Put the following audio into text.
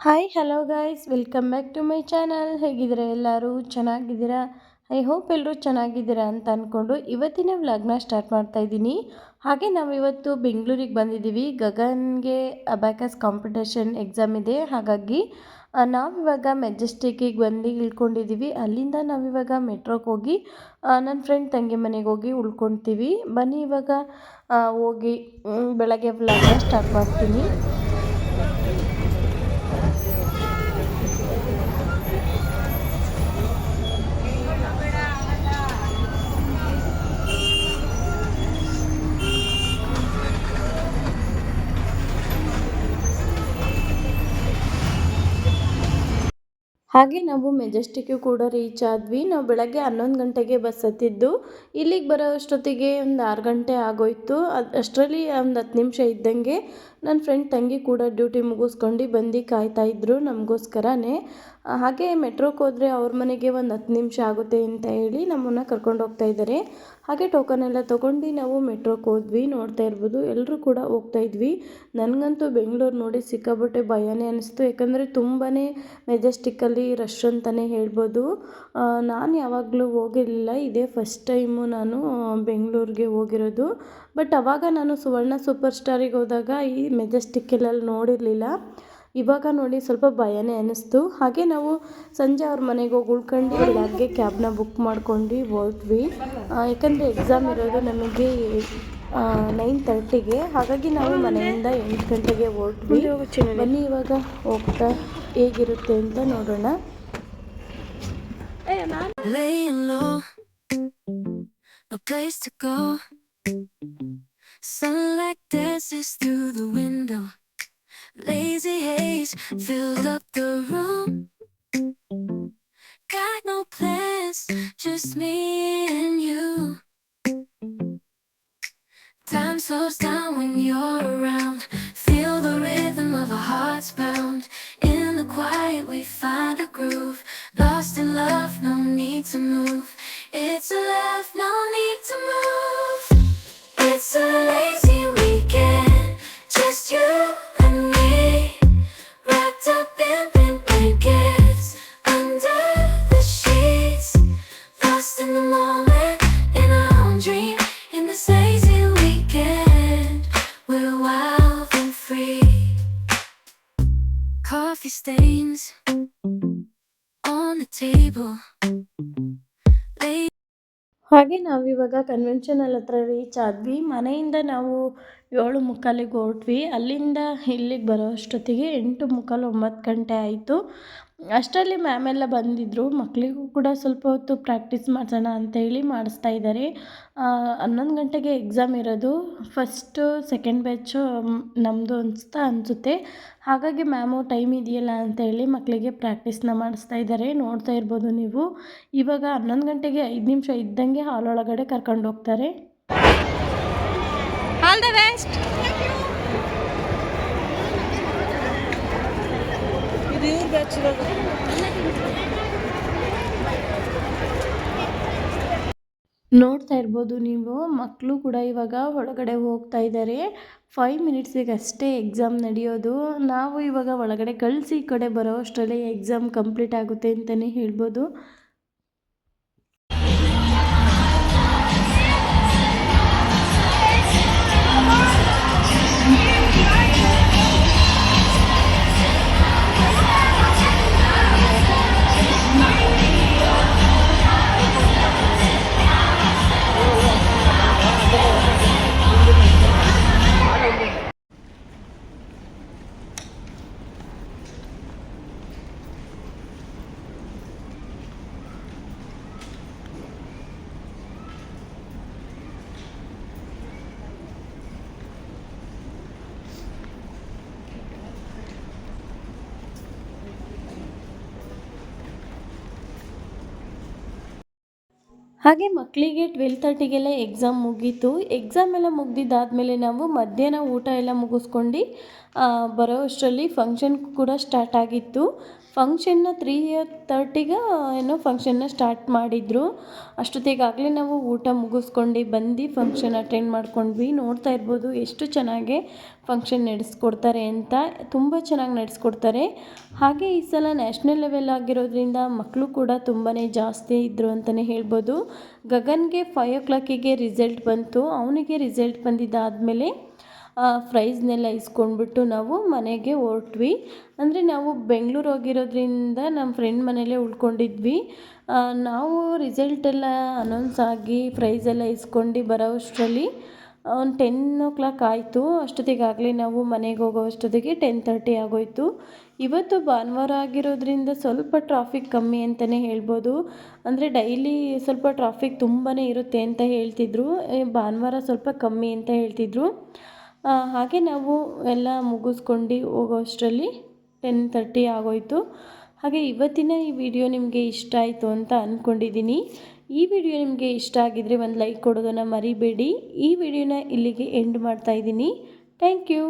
Hi hello guys welcome back to my channel ಹೇಗಿದ್ದೀರಾ ಎಲ್ಲರೂ? ಚೆನ್ನಾಗಿದ್ದೀರಾ? ಐ ಹೋಪ್ ಎಲ್ಲರೂ ಚೆನ್ನಾಗಿದ್ದೀರಾ ಅಂತ ಅಂದ್ಕೊಂಡು ಇವತ್ತಿನ ವ್ಲಾಗ್ನ ಸ್ಟಾರ್ಟ್ ಮಾಡ್ತಾ ಇದ್ದೀನಿ. ಹಾಗೆ ನಾವು ಇವತ್ತು ಬೆಂಗಳೂರಿಗೆ ಬಂದಿದ್ದೀವಿ. ಗಗನ್ಗೆ ಅಬ್ಯಾಕಸ್ ಕಾಂಪಿಟೇಷನ್ ಎಕ್ಸಾಮ್ ಇದೆ. ಹಾಗಾಗಿ ನಾವಿವಾಗ ಮೆಜೆಸ್ಟಿಕ್ಕಿಗೆ ಬಂದು ಇಳ್ಕೊಂಡಿದ್ದೀವಿ. ಅಲ್ಲಿಂದ ನಾವಿವಾಗ ಮೆಟ್ರೋಗೆ ಹೋಗಿ ನನ್ನ ಫ್ರೆಂಡ್ ತಂಗಿ ಮನೆಗೆ ಹೋಗಿ ಉಳ್ಕೊತೀವಿ. ಬನ್ನಿ ಇವಾಗ ಹೋಗಿ ಬೆಳಗ್ಗೆ ವ್ಲಾಗ್ನ ಸ್ಟಾರ್ಟ್ ಮಾಡ್ತೀನಿ. ಹಾಗೆ ನಾವು ಮೆಜೆಸ್ಟಿಕ್ಕು ಕೂಡ ರೀಚ್ ಆದ್ವಿ. ನಾವು ಬೆಳಗ್ಗೆ ಹನ್ನೊಂದು ಗಂಟೆಗೆ ಬಸ್ ಹತ್ತಿದ್ದು, ಇಲ್ಲಿಗೆ ಬರೋ ಅಷ್ಟೊತ್ತಿಗೆ ಒಂದು ಆರು ಗಂಟೆ ಆಗೋಯ್ತು. ಅದು, ಅಷ್ಟರಲ್ಲಿ ಒಂದು ಹತ್ತು ನಿಮಿಷ ಇದ್ದಂಗೆ ನನ್ನ ಫ್ರೆಂಡ್ ತಂಗಿ ಕೂಡ ಡ್ಯೂಟಿ ಮುಗಿಸ್ಕೊಂಡು ಬಂದು ಕಾಯ್ತಾ ಇದ್ದರು ನಮಗೋಸ್ಕರನೇ. ಹಾಗೆ ಮೆಟ್ರೋಕ್ಕೆ ಹೋದರೆ ಅವ್ರ ಮನೆಗೆ ಒಂದು ಹತ್ತು ನಿಮಿಷ ಆಗುತ್ತೆ ಅಂತ ಹೇಳಿ ನಮ್ಮನ್ನು ಕರ್ಕೊಂಡು ಹೋಗ್ತಾ ಇದ್ದಾರೆ ಹಾಗೆ ಟೋಕನ್ ಎಲ್ಲ ತೊಗೊಂಡು ನಾವು ಮೆಟ್ರೋಕ್ಕೆ ಹೋದ್ವಿ, ನೋಡ್ತಾ ಇರ್ಬೋದು. ಎಲ್ಲರೂ ಕೂಡ ಹೋಗ್ತಾ ಇದ್ವಿ. ನನಗಂತೂ ಬೆಂಗಳೂರು ನೋಡಿ ಸಿಕ್ಕಾಪಟ್ಟೆ ಭಯನೇ ಅನಿಸ್ತು. ಯಾಕಂದರೆ ತುಂಬಾ ಮೆಜೆಸ್ಟಿಕ್ಕಲ್ಲಿ ರಶ್ ಅಂತಲೇ ಹೇಳ್ಬೋದು. ನಾನು ಯಾವಾಗಲೂ ಹೋಗಿರಲಿಲ್ಲ. ಇದೇ ಫಸ್ಟ್ ಟೈಮು ನಾನು ಬೆಂಗಳೂರಿಗೆ ಹೋಗಿರೋದು. ಬಟ್ ಅವಾಗ ನಾನು ಸುವರ್ಣ ಸೂಪರ್ ಸ್ಟಾರಿಗೆ ಹೋದಾಗ ಈ ಮೆಜೆಸ್ಟಿಕ್ಕಲ್ಲೆಲ್ಲ ನೋಡಿರಲಿಲ್ಲ. ಇವಾಗ ನೋಡಿ ಸ್ವಲ್ಪ ಭಯನೇ ಅನ್ನಿಸ್ತು. ಹಾಗೆ ನಾವು ಸಂಜೆ ಅವ್ರ ಮನೆಗೆ ಹೋಗಿ ಉಳ್ಕೊಂಡು ಬೆಳಗ್ಗೆ ಕ್ಯಾಬ್ನ ಬುಕ್ ಮಾಡ್ಕೊಂಡು ಹೋದ್ವಿ. ಆ, ಯಾಕಂದರೆ ಎಕ್ಸಾಮ್ ಇರೋದು ನಮಗೆ ನೈನ್ ತರ್ಟಿಗೆ ಹಾಗಾಗಿ ನಾವು ಮನೆಯಿಂದ ಎಂಟು ಗಂಟೆಗೆ ಹೊರಟ್ವಿ ಬನ್ನಿ ಇವಾಗ ಹೋಗ್ತಾ ಹೇಗಿರುತ್ತೆ ಅಂತ ನೋಡೋಣ. a place to go. Sunlight dances through the window. Lazy haze filled up the room. Got no plans, just me and you. Time slows down when you're around. Feel the rhythm of our hearts pound. In the quiet, we find a groove. Lost in love, no need to move. It's a love, no need to move. It's a lazy stains on the table. ಹಾಗೆ ನಾವಿವಾಗ conventional ಹತ್ರ reach ಆದ್ವಿ. ಮನೆಯಿಂದ ನಾವು ಏಳು ಮುಕ್ಕಾಲಿಗೆ ಹೊರಟ್ವಿ. ಅಲ್ಲಿಂದ ಇಲ್ಲಿಗೆ ಬರೋ ಅಷ್ಟೊತ್ತಿಗೆ ಎಂಟು ಮುಕ್ಕಾಲು ಒಂಬತ್ತು ಗಂಟೆ ಆಯಿತು. ಅಷ್ಟರಲ್ಲಿ ಮ್ಯಾಮ್ ಎಲ್ಲ ಬಂದಿದ್ದರು ಮಕ್ಕಳಿಗೂ ಕೂಡ ಸ್ವಲ್ಪ ಹೊತ್ತು ಪ್ರಾಕ್ಟೀಸ್ ಮಾಡಿಸೋಣ ಅಂತೇಳಿ ಮಾಡಿಸ್ತಾ ಇದ್ದಾರೆ. ಹನ್ನೊಂದು ಗಂಟೆಗೆ ಎಕ್ಸಾಮ್ ಇರೋದು. ಫಸ್ಟು ಸೆಕೆಂಡ್ ಬ್ಯಾಚು ನಮ್ಮದು ಅನಿಸ್ತಾ ಅನಿಸುತ್ತೆ. ಹಾಗಾಗಿ ಮ್ಯಾಮು ಟೈಮ್ ಇದೆಯಲ್ಲ ಅಂತೇಳಿ ಮಕ್ಕಳಿಗೆ ಪ್ರಾಕ್ಟೀಸ್ನ ಮಾಡಿಸ್ತಾ ಇದ್ದಾರೆ. ನೋಡ್ತಾ ಇರ್ಬೋದು ನೀವು. ಇವಾಗ ಹನ್ನೊಂದು ಗಂಟೆಗೆ ಐದು ನಿಮಿಷ ಇದ್ದಂಗೆ ಹಾಲ್ ಒಳಗಡೆ ಕರ್ಕೊಂಡು ಹೋಗ್ತಾರೆ. ಆಲ್ ದ ಬೆಸ್ಟ್ ಇದು ಇವ್ರ ನೋಡ್ತಾ ಇರ್ಬೋದು ನೀವು ಮಕ್ಕಳು ಕೂಡ ಇವಾಗ ಒಳಗಡೆ ಹೋಗ್ತಾ ಇದ್ದಾರೆ ಫೈವ್ ಮಿನಿಟ್ಸಿಗೆ ಅಷ್ಟೇ ಎಕ್ಸಾಮ್ ನಡೆಯೋದು. ನಾವು ಇವಾಗ ಒಳಗಡೆ ಕಳಿಸಿ ಈ ಕಡೆ ಬರೋ ಅಷ್ಟರಲ್ಲಿ ಎಕ್ಸಾಮ್ ಕಂಪ್ಲೀಟ್ ಆಗುತ್ತೆ ಅಂತಲೇ ಹೇಳ್ಬೋದು. ಹಾಗೆ ಮಕ್ಕಳಿಗೆ ಟ್ವೆಲ್ ತರ್ಟಿಗೆಲ್ಲ ಎಕ್ಸಾಮ್ ಮುಗೀತು. ಎಕ್ಸಾಮ್ ಎಲ್ಲ ಮುಗ್ದಿದ್ದಾದಮೇಲೆ ನಾವು ಮಧ್ಯಾಹ್ನ ಊಟ ಎಲ್ಲ ಮುಗಿಸ್ಕೊಂಡು ಬರೋ ಅಷ್ಟರಲ್ಲಿ ಫಂಕ್ಷನ್ ಕೂಡ ಸ್ಟಾರ್ಟ್ ಆಗಿತ್ತು. ಫಂಕ್ಷನ್ನ ತ್ರೀ ತರ್ಟಿಗೆ ಏನೋ ಫಂಕ್ಷನ್ನ ಸ್ಟಾರ್ಟ್ ಮಾಡಿದರು. ಅಷ್ಟೊತ್ತಿಗಾಗಲೇ ನಾವು ಊಟ ಮುಗಿಸ್ಕೊಂಡು ಬಂದು ಫಂಕ್ಷನ್ ಅಟೆಂಡ್ ಮಾಡ್ಕೊಂಡ್ವಿ. ನೋಡ್ತಾ ಇರ್ಬೋದು ಎಷ್ಟು ಚೆನ್ನಾಗಿ ಫಂಕ್ಷನ್ ನಡೆಸ್ಕೊಡ್ತಾರೆ ಅಂತ. ತುಂಬ ಚೆನ್ನಾಗಿ ನಡೆಸ್ಕೊಡ್ತಾರೆ. ಹಾಗೆ ಈ ಸಲ ನ್ಯಾಷನಲ್ ಲೆವೆಲ್ ಆಗಿರೋದ್ರಿಂದ ಮಕ್ಕಳು ಕೂಡ ತುಂಬಾ ಜಾಸ್ತಿ ಇದ್ದರು ಅಂತಲೇ ಹೇಳ್ಬೋದು. ಗಗನ್ಗೆ ಫೈವ್ ಓ ಕ್ಲಾಕಿಗೆ ರಿಸಲ್ಟ್ ಬಂತು. ಅವನಿಗೆ ರಿಸಲ್ಟ್ ಬಂದಿದ್ದಾದಮೇಲೆ ಪ್ರೈಸ್ನೆಲ್ಲ ಇಸ್ಕೊಂಡ್ಬಿಟ್ಟು ನಾವು ಮನೆಗೆ ಹೊರಟ್ವಿ. ಅಂದರೆ ನಾವು ಬೆಂಗಳೂರು ಹೋಗಿರೋದ್ರಿಂದ ನಮ್ಮ ಫ್ರೆಂಡ್ ಮನೇಲೇ ಉಳ್ಕೊಂಡಿದ್ವಿ. ನಾವು ರಿಸಲ್ಟ್ ಎಲ್ಲ ಅನೌನ್ಸ್ ಆಗಿ ಪ್ರೈಸ್ ಎಲ್ಲ ಇಸ್ಕೊಂಡು ಬರೋ ಅಷ್ಟರಲ್ಲಿ ಒಂದು ಟೆನ್ ಓ ಕ್ಲಾಕ್ ಆಯಿತು. ಅಷ್ಟೊತ್ತಿಗಾಗಲೇ ನಾವು ಮನೆಗೆ ಹೋಗೋ ಅಷ್ಟೊತ್ತಿಗೆ ಟೆನ್ ತರ್ಟಿ ಆಗೋಯಿತು. ಇವತ್ತು ಭಾನುವಾರ ಆಗಿರೋದ್ರಿಂದ ಸ್ವಲ್ಪ ಟ್ರಾಫಿಕ್ ಕಮ್ಮಿ ಅಂತಲೇ ಹೇಳ್ಬೋದು. ಅಂದರೆ ಡೈಲಿ ಸ್ವಲ್ಪ ಟ್ರಾಫಿಕ್ ತುಂಬಾ ಇರುತ್ತೆ ಅಂತ ಹೇಳ್ತಿದ್ರು. ಭಾನುವಾರ ಸ್ವಲ್ಪ ಕಮ್ಮಿ ಅಂತ ಹೇಳ್ತಿದ್ರು. ಹಾಗೆ ನಾವು ಎಲ್ಲ ಮುಗಿಸ್ಕೊಂಡು ಹೋಗೋ ಅಷ್ಟರಲ್ಲಿ ಟೆನ್ ತರ್ಟಿ ಆಗೋಯಿತು. ಹಾಗೆ ಇವತ್ತಿನ ಈ ವಿಡಿಯೋ ನಿಮಗೆ ಇಷ್ಟ ಆಯಿತು ಅಂತ ಅಂದ್ಕೊಂಡಿದ್ದೀನಿ ಈ ವಿಡಿಯೋ ನಿಮಗೆ ಇಷ್ಟ ಆಗಿದರೆ ಒಂದು ಲೈಕ್ ಕೊಡೋದನ್ನು ಮರಿಬೇಡಿ. ಈ ವಿಡಿಯೋನ ಇಲ್ಲಿಗೆ ಎಂಡ್ ಮಾಡ್ತಾ ಇದ್ದೀನಿ. Thank you